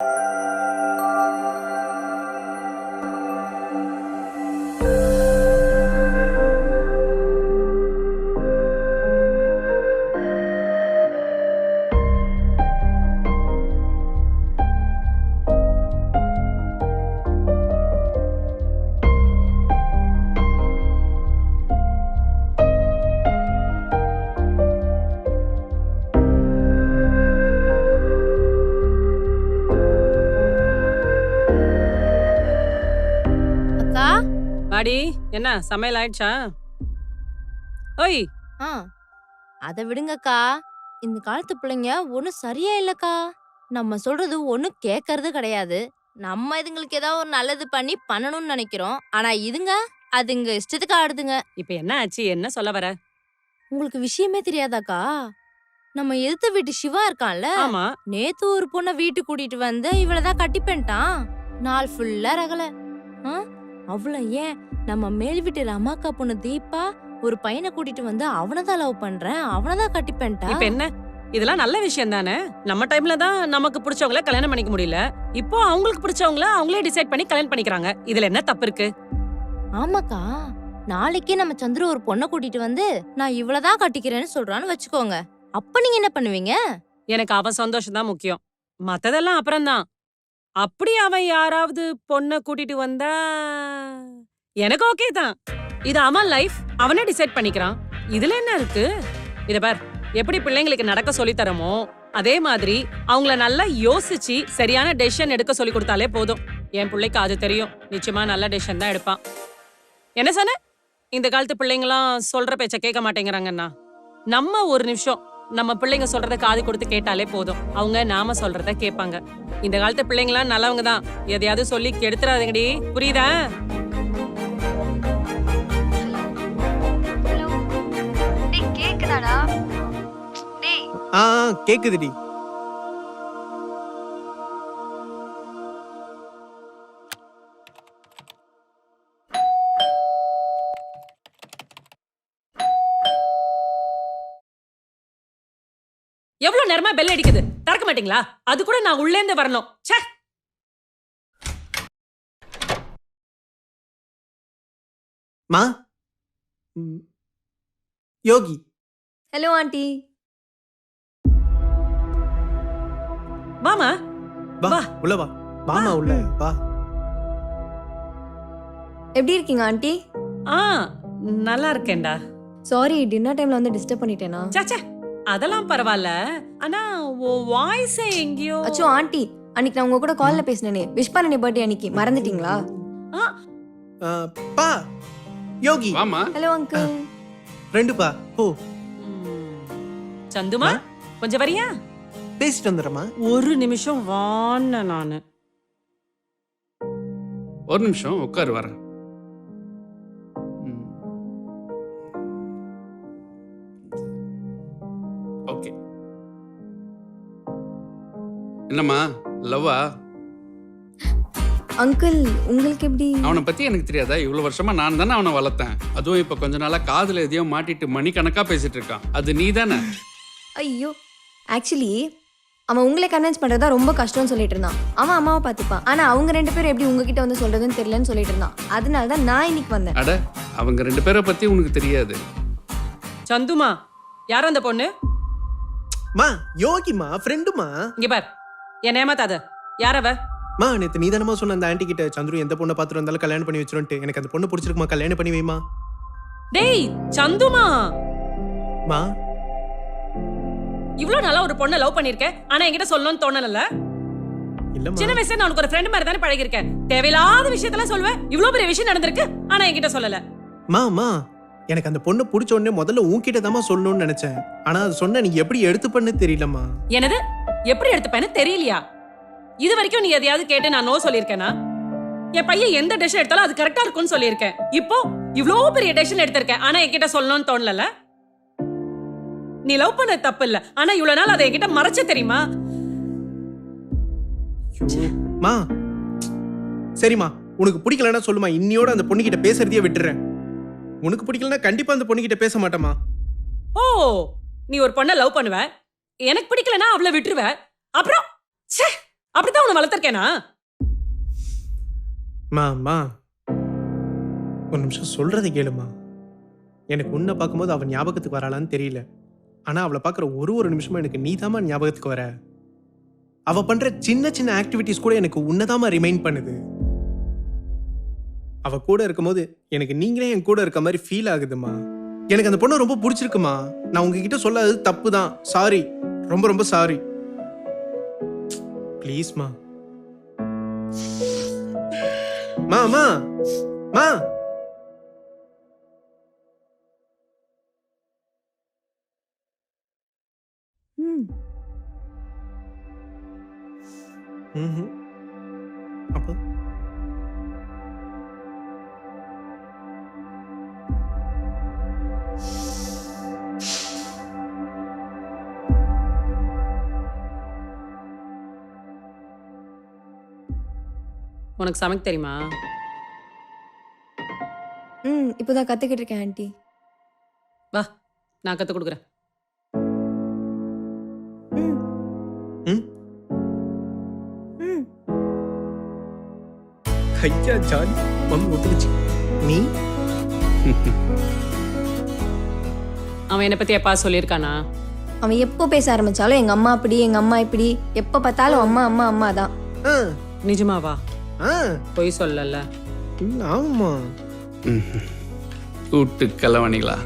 you. வாடி என்ன சமையல் ஆயிடுச்சா? ஓய்! ஆ அதை விடுங்கக்கா. இந்த காலத்து பிள்ளைங்க ஒன்றும் சரியா இல்லக்கா. நம்ம சொல்றது ஒன்றும் கேட்கறது கிடையாது. நம்ம இதுங்களுக்கு ஏதாவது ஒரு நல்லது பண்ணி பண்ணணும்னு நினைக்கிறோம். ஆனா இதுங்க அதுங்க இஷ்டத்துக்கு ஆடுதுங்க. இப்ப என்ன ஆச்சு? என்ன சொல்ல வர? உங்களுக்கு விஷயமே தெரியாதாக்கா? நம்ம எதிர்த்த வீட்டு சிவா இருக்கான்ல. ஆமா. நேத்து ஒரு பொண்ண வீட்டுக்கு கூட்டிட்டு வந்து இவளதான் கட்டிப்பேன்ட்டான் நாள் ஃபுல்லா ரகல. ஆ? அவள ஏன்? நம்ம மேல் வீட்டு ரமாக்கா பொண்ணு தீபா ஒரு பையனை கூட்டிட்டு வந்து அவனதான் லவ் பண்றேன் அவனதான் கட்டிப்பேன்ட்டா? இப்ப என்ன? இதெல்லாம் நல்ல விஷயம் தானே? நம்ம டைம்ல தான் நமக்கு பிடிச்சவங்கள கல்யாணம் பண்ணிக்க முடியல. இப்போ அவங்களுக்கு பிடிச்சவங்கள அவங்களே டிசைட் பண்ணி கல்யாணம் பண்ணிக்கிறாங்க. இதுல என்ன தப்பு இருக்கு? ஆமாக்கா. நாளைக்கே நம்ம சந்திர ஒரு பொண்ணை கூட்டிட்டு வந்து நான் இவளதான் கட்டிக்கிறேன்னு சொல்றான்னு வச்சுக்கோங்க. அப்ப நீங்க என்ன பண்ணுவீங்க? எனக்கு அவன் சந்தோஷம் தான் முக்கியம். மத்ததெல்லாம் அப்புறம்தான். அப்படி அவன் யாராவது பொண்ணை கூட்டிட்டு வந்தா எனக்கு ஓகே தான். இது அவன் லைஃப் அவனே டிசைட் பண்ணிக்கிறான். இதுல என்ன இருக்கு? இத பார் எப்படி பிள்ளைங்களுக்கு நடக்க சொல்லி தரமோ அதே மாதிரி அவங்கள நல்லா யோசிச்சு சரியான டெசிஷன் எடுக்க சொல்லி கொடுத்தாலே போதும். என் பிள்ளைக்கு அது தெரியும். நிச்சயமா நல்ல டெசிஷன் தான் எடுப்பான். என்ன சொன்ன? இந்த காலத்து பிள்ளைங்களாம் சொல்ற பேச்ச கேட்க மாட்டேங்கிறாங்கண்ணா. நம்ம ஒரு நிமிஷம் நம்ம பிள்ளைங்க சொல்றத காது கொடுத்து கேட்டாலே போதும். அவங்க நாம சொல்றத கேட்பாங்க. இந்த காலத்து பிள்ளைங்களாம் நல்லவங்க தான். எதையாவது சொல்லி கெடுத்துறாதீங்கடி. புரியுதா? கேக்குதாடா? ஆ, கேக்குதுடி. எவ்வளவு நேரமா பெல் அடிக்குது? திறக்க மாட்டீங்களா? அது கூட நான் உள்ளே இருந்து வரணும். ச்சே! மா? யோகி. Hello aunty. வாமா வா வா. உள்ள வா. வாமா உள்ள. வா. எப்படி இருக்கீங்க ஆண்டி? ஆ நல்லா இருக்கேன்டா. சாரி டின்னர் டைம்ல வந்து டிஸ்டர்ப் பண்ணிட்டேனா? சாச்சா அதெல்லாம் பரவாயில்ல. ஆனா உன் வாய்ஸ் எங்கேயோ அச்சோ ஆண்டி அன்னைக்கு நான் உங்க கூட கால்ல பேசினேனே. விஷ் பண்ணனே பர்த்டே அன்னைக்கு. மறந்துட்டீங்களா? பா. யோகி. வாமா ஹலோ அங்கிள் ரெண்டு பா. ஓ. சந்துமா கொஞ்சம் வரியா? பேசிட்டு வந்துடுறமா ஒரு நிமிஷம் வான நானு. ஒரு நிமிஷம் உட்காரு வரேன். என்னம்மா லவ்வா? அங்கிள் உங்களுக்கு எப்படி? அவனை பத்தி எனக்கு தெரியாதா? இவ்வளவு வருஷமா நான் தானே அவனை வளர்த்தேன். அதுவும் இப்ப கொஞ்ச நாளா காதுல எதையோ மாட்டிட்டு மணிக்கணக்கா பேசிட்டு இருக்கான். அது நீ தானே? ஐயோ ஆக்சுவலி அவன் உங்களை கன்வின்ஸ் பண்றதா ரொம்ப கஷ்டம்னு சொல்லிட்டு இருந்தான். அவன் அம்மாவை பார்த்துப்பான். ஆனா அவங்க ரெண்டு பேரும் எப்படி உங்ககிட்ட வந்து சொல்றதுன்னு தெரியலன்னு சொல்லிட்டு இருந்தான். அதனால தான் நான் இன்னைக்கு வந்தேன். அட அவங்க ரெண்டு பேரை பத்தி உனக்கு தெரியாது. சந்துமா யார் அந்த பொண்ணு? மா யோகிமா ஃப்ரெண்டுமா இங்க பார். என்ன ஏமாத்தாத? யார் அவ? மா நேத்து நீ தானமா சொன்ன அந்த ஆன்ட்டி கிட்ட சந்துரு எந்த பொண்ணை பார்த்துட்டு வந்தாலும் கல்யாணம் பண்ணி வச்சிருன்ட்டு. எனக்கு அந்த பொண்ணு பிடிச்சிருக்குமா? கல்யாணம் பண்ணி வைமா. டேய் சந்துமா! மா. இவ்ளோ நாளா ஒரு பொண்ணை லவ் பண்ணிருக்கேன் ஆனா என்கிட்ட சொல்லணும்னு தோணல இல்லம்மா. சின்ன வயசுல நான் உனக்கு ஒரு ஃப்ரெண்ட் மாதிரி தானே பழகிருக்கேன் தேவையில்லாத விஷயத்தெல்லாம் சொல்லுவேன். இவ்ளோ பெரிய விஷயம் நடந்திருக்கு ஆனா என்கிட்ட சொல்லல. மா மா. எனக்கு அந்த பொண்ணு பிடிச்ச உடனே முதல்ல உன்கிட்ட தாம்மா சொல்லணும்னு நினைச்சேன். ஆனா அது சொன்ன நீ எப்படி எடுத்து பண்ணு தெரியலம்மா. என்னது? எப்படி எடுத்துப்பேன்னு தெரியலையா? இது வரைக்கும் நீ எதையாவது கேட்டு நான் நோ சொல்லியிருக்கேனா? என் பையன் எந்த டெசிஷன் எடுத்தாலும் அது கரெக்டா இருக்கும்னு சொல்லியிருக்கேன். இப்போ இவ்ளோ பெரிய டெசிஷன் எடுத்திருக்கேன். ஆனா என்கிட்ட சொல்லணும்னு தோணல நீ லவ் பண்ண தப்பு இல்ல ஆனா இவ்வளவு நாள் அதை என்கிட்ட மறைச்ச தெரியுமா. மா. சரிம்மா. உனக்கு பிடிக்கலன்னா சொல்லுமா இன்னியோட அந்த பொண்ணுகிட்ட பேசுறதையே விட்டுறேன். உனக்கு பிடிக்கலன்னா கண்டிப்பா அந்த பொண்ணுகிட்ட பேச மாட்டேமா ஓ. நீ ஒரு பொண்ணை லவ் பண்ணுவ? எனக்கு பிடிக்கலனா அவளை விட்டுருவ அப்புறம் ச்சே அப்படித்தான் உன்னை வளர்த்துருக்கேனா? மா மா. ஒரு நிமிஷம் சொல்றதை கேளுமா. எனக்கு உன்னை பார்க்கும்போது அவன் ஞாபகத்துக்கு வராளான்னு தெரியல. ஆனா அவளை பார்க்குற ஒரு ஒரு நிமிஷமும் எனக்கு நீதாம்மா ஞாபகத்துக்கு வர. அவ பண்ற சின்ன சின்ன ஆக்டிவிட்டிஸ் கூட எனக்கு உன்னதாமா ரிமைண்ட் பண்ணுது. அவ கூட இருக்கும்போது எனக்கு நீங்களே என் கூட இருக்க மாதிரி ஃபீல் ஆகுதுமா எனக்கு அந்த பொண்ணை ரொம்ப பிடிச்சிருக்குமா நான் உங்ககிட்ட சொல்லாதது தப்பு தான் சாரி ரொம்ப ரொம்ப சாரி. ப்ளீஸ்மா மா மா. மா. அப்போ? உனக்கு சமைக்க தெரியுமா? ம் இப்போதான் கற்றுக்கிட்டு இருக்கேன் ஆண்டி. வா நான் கத்து கொடுக்குறேன். ஐயா ஜாலி. மம்மி ஒத்துக்குச்சு. நீ? அவன் என்னை பத்தி எப்பா சொல்லியிருக்கானா? அவன் எப்போ பேச ஆரம்பிச்சாலும் எங்க அம்மா அப்படி எங்க அம்மா இப்படி எப்போ பார்த்தாலும் அம்மா அம்மா அம்மா தான் நிஜமாவா? பொய் சொல்லல. ஆமா. கூட்டு கலவணிகளா?